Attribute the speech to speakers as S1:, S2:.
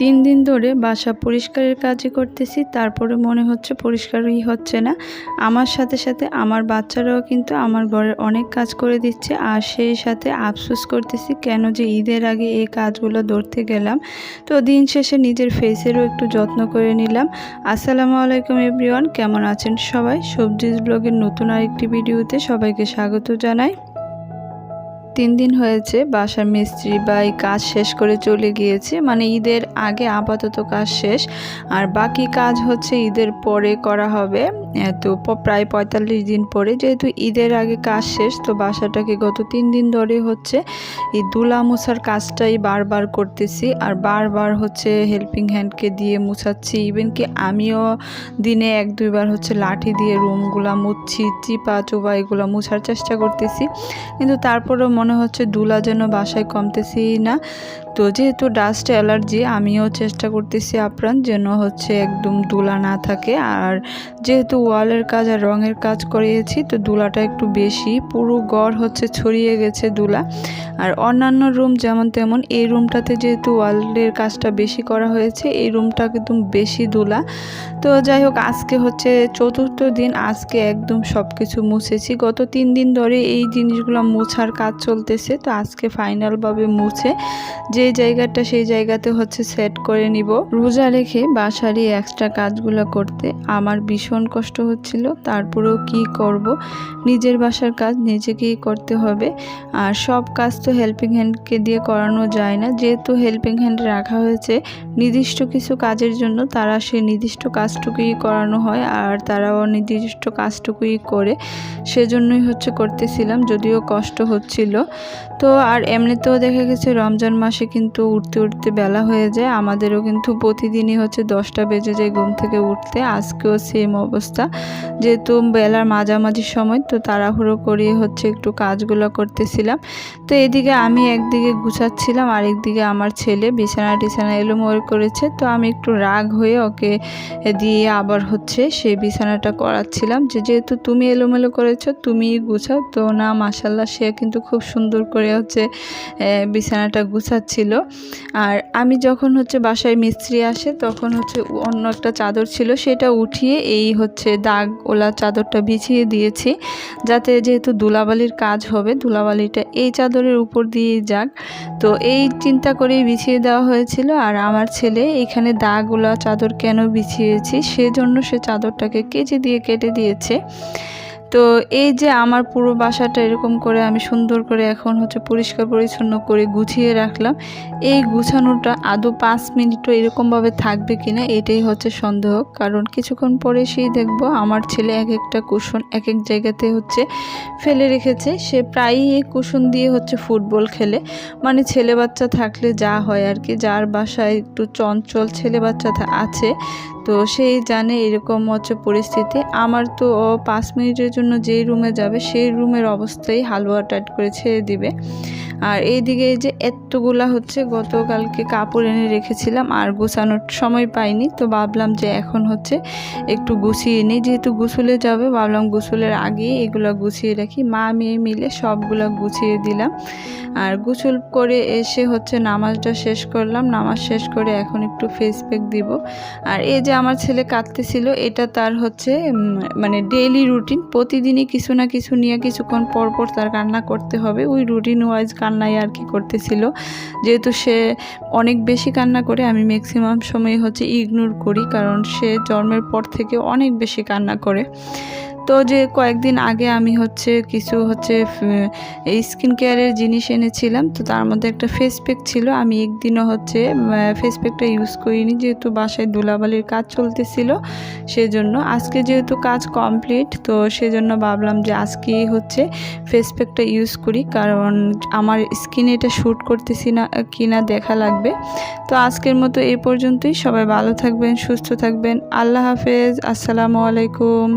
S1: তিন দিন ধরে বাসা পরিষ্কারের কাজই করতেছি, তারপরে মনে হচ্ছে পরিষ্কারই হচ্ছে না। আমার সাথে সাথে আমার বাচ্চারাও কিন্তু আমার ঘরের অনেক কাজ করে দিচ্ছে, আর সেই সাথে আফসোস করতেছি কেন যে ঈদের আগে এই কাজগুলো ধরতে গেলাম। তো দিন শেষে নিজের ফেসেরও একটু যত্ন করে নিলাম। আসসালামু আলাইকুম এভরিওয়ান, কেমন আছেন সবাই? সবজিস ব্লগের নতুন আরেকটি ভিডিওতে সবাইকে স্বাগত জানাই। তিন দিন হয়েছে বাসার মিস্ত্রি বা এই কাজ শেষ করে চলে গিয়েছে মানে ঈদের আগে আপাতত কাজ শেষ। আর বাকি কাজ হচ্ছে ঈদের পরে করা হবে। তো প- প্রায় পঁয়তাল্লিশ দিন পরে যেহেতু ঈদের আগে কাজ শেষ, তো বাসাটাকে গত তিন দিন ধরে হচ্ছে এই দুলা মুছার কাজটাই বারবার করতেছি। আর বারবার হচ্ছে হেল্পিং হ্যান্ডকে দিয়ে মুছাচ্ছি। ইভেন কি আমিও দিনে এক, দুইবার হচ্ছে লাঠি দিয়ে রুমগুলা মুছছি, চিপা চোপা এগুলো মুছার চেষ্টা করতেছি। কিন্তু তারপরেও মনে হচ্ছে দুলা যেন বাসায় কমতেছি না। তো যেহেতু ডাস্ট অ্যালার্জি আমিও চেষ্টা করতেছি আপ্রাণ যেন হচ্ছে একদম দুলা না থাকে। আর যেহেতু ওয়ালের কাজ আর রঙের কাজ করিয়েছি, তো দুলাটা একটু বেশি। পুরো গড় হচ্ছে ছড়িয়ে গেছে দুলা। আর অন্যান্য রুম যেমন তেমন, এই রুমটাতে যেহেতু ওয়ালের কাজটা বেশি করা হয়েছে, এই রুমটা একদম বেশি দুলা। তো যাই হোক, আজকে হচ্ছে চতুর্থ দিন, আজকে একদম সব কিছু মুছেছি। গত তিন দিন ধরে এই জিনিসগুলো মুছার কাজ চলতেছে, তো আজকে ফাইনালভাবে মুছে। যে জায়গাটা সেই জায়গাতে হচ্ছে সেট করে নিব। রোজা রেখে বাসারই এক্সট্রা কাজগুলো করতে আমার ভীষণ কষ্ট হচ্ছিল। তারপরেও কি করব? নিজের বাসার কাজ নিজেকেই করতে হবে। আর সব কাজ তো হেল্পিং হ্যান্ডকে দিয়ে করানো যায় না। যেহেতু হেল্পিং হ্যান্ড রাখা হয়েছে নির্দিষ্ট কিছু কাজের জন্য, তারা সেই নির্দিষ্ট কাজটুকুই করানো হয় আর তারাও নির্দিষ্ট কাজটুকুই করে। সেজন্যই হচ্ছে করতেছিলাম, যদিও কষ্ট হচ্ছিল। তো আর এমনিতেও দেখা গেছে রমজান মাসে কিন্তু উঠতে উঠতে বেলা হয়ে যায়। আমাদেরও কিন্তু প্রতিদিনই হচ্ছে দশটা বেজে যায় ঘুম থেকে উঠতে। আজকেও সেম অবস্থা। যেহেতু বেলার মাঝামাঝি সময়, তো তাড়াহুড়ো করিয়ে হচ্ছে একটু কাজগুলো করতেছিলাম। তো এদিকে আমি একদিকে গুছাচ্ছিলাম, আরেকদিকে আমার ছেলে বিছানা টিছানা এলোমেলো করেছে। তো আমি একটু রাগ হয়ে ওকে দিয়ে আবার হচ্ছে সেই বিছানাটা করাচ্ছিলাম। যে যেহেতু তুমি এলোমেলো করেছ তুমি গুছাও। তো না মাসাল্লাহ সে কিন্তু খুব সুন্দর করে হচ্ছে বিছানাটা গুছাচ্ছিল। আর আমি যখন হচ্ছে বাসায় মিস্ত্রি আসে, তখন হচ্ছে অন্য একটা চাদর ছিল, সেটা উঠিয়ে এই হচ্ছে দাগ ওলা চাদরটা বিছিয়ে দিয়েছি। যাতে যেহেতু দুলাবালির কাজ হবে দুলাবালিটা এই চাদরের উপর দিয়ে যাক। তো এই চিন্তা করেই বিছিয়ে দেওয়া হয়েছিল। আর আমার ছেলে এখানে দাগওলা চাদর কেন বিছিয়েছি, সেজন্য সে চাদরটাকে কেচে দিয়ে কেটে দিয়েছে। তো এই যে আমার পুরো বাসাটা এরকম করে আমি সুন্দর করে এখন হচ্ছে পরিষ্কার পরিচ্ছন্ন করে গুছিয়ে রাখলাম, এই গুছানোটা আদৌ পাঁচ মিনিটও এরকমভাবে থাকবে কিনা এটাই হচ্ছে সন্দেহ। কারণ কিছুক্ষণ পরে সেই দেখব আমার ছেলে এক একটা কুশন এক এক জায়গাতে হচ্ছে ফেলে রেখেছে। সে প্রায়ই এই কুশন দিয়ে হচ্ছে ফুটবল খেলে। মানে ছেলে বাচ্চা থাকলে যা হয় আর কি, যার বাসায় একটু চঞ্চল ছেলে বাচ্চা আছে তো সেই জানে এরকম হচ্ছে পরিস্থিতি। আমার তো পাঁচ মিনিটের জন্য যেই রুমে যাবে, সেই রুমের অবস্থাই হালুয়া টাইট করে ছেড়ে দিবে। আর এইদিকে এই যে এতগুলা হচ্ছে, গতকালকে কাপড় এনে রেখেছিলাম আর গোছানোর সময় পাইনি, তো ভাবলাম যে এখন হচ্ছে একটু গুছিয়ে নিই। যেহেতু গোসলে যাবে, ভাবলাম গোসলের আগে এগুলো গুছিয়ে রাখি। মা মেয়ে মিলে সবগুলা গুছিয়ে দিলাম। আর গোসল করে এসে হচ্ছে নামাজটা শেষ করলাম। নামাজ শেষ করে এখন একটু ফেস প্যাক দিব। আর এই যে আমার ছেলে কাঁদতেছিল, এটা তার হচ্ছে মানে ডেইলি রুটিন প্রতিদিনই কিছু না কিছু নিয়ে কিছুক্ষণ পর পর তার কান্না করতে হবে। ওই রুটিন ওয়াইজ কান্নাই আর কি করতেছিল। যেহেতু সে অনেক বেশি কান্না করে, আমি ম্যাক্সিমাম সময় হচ্ছে ইগনোর করি, কারণ সে জন্মের পর থেকে অনেক বেশি কান্না করে। তো যে কয়েকদিন আগে আমি হচ্ছে কিছু হচ্ছে স্কিন কেয়ারের জিনিস এনেছিলাম, তো তার মধ্যে একটা ফেস প্যাক ছিল। আমি একদিনও হচ্ছে ফেস প্যাকটা ইউজ করিনি, যেহেতু বাসায় ধুলাবালির কাজ চলতেছিল, সেজন্য। আজকে যেহেতু কাজ কমপ্লিট তো সেজন্য ভাবলাম যে আজকেই হচ্ছে ফেস প্যাকটা ইউজ করি, কারণ আমার স্কিনে এটা শ্যুট করতেছি না, কিনা দেখা লাগবে। তো আজকের মতো এই পর্যন্তই। সবাই ভালো থাকবেন, সুস্থ থাকবেন। আল্লাহ হাফেজ। আসসালামু আলাইকুম।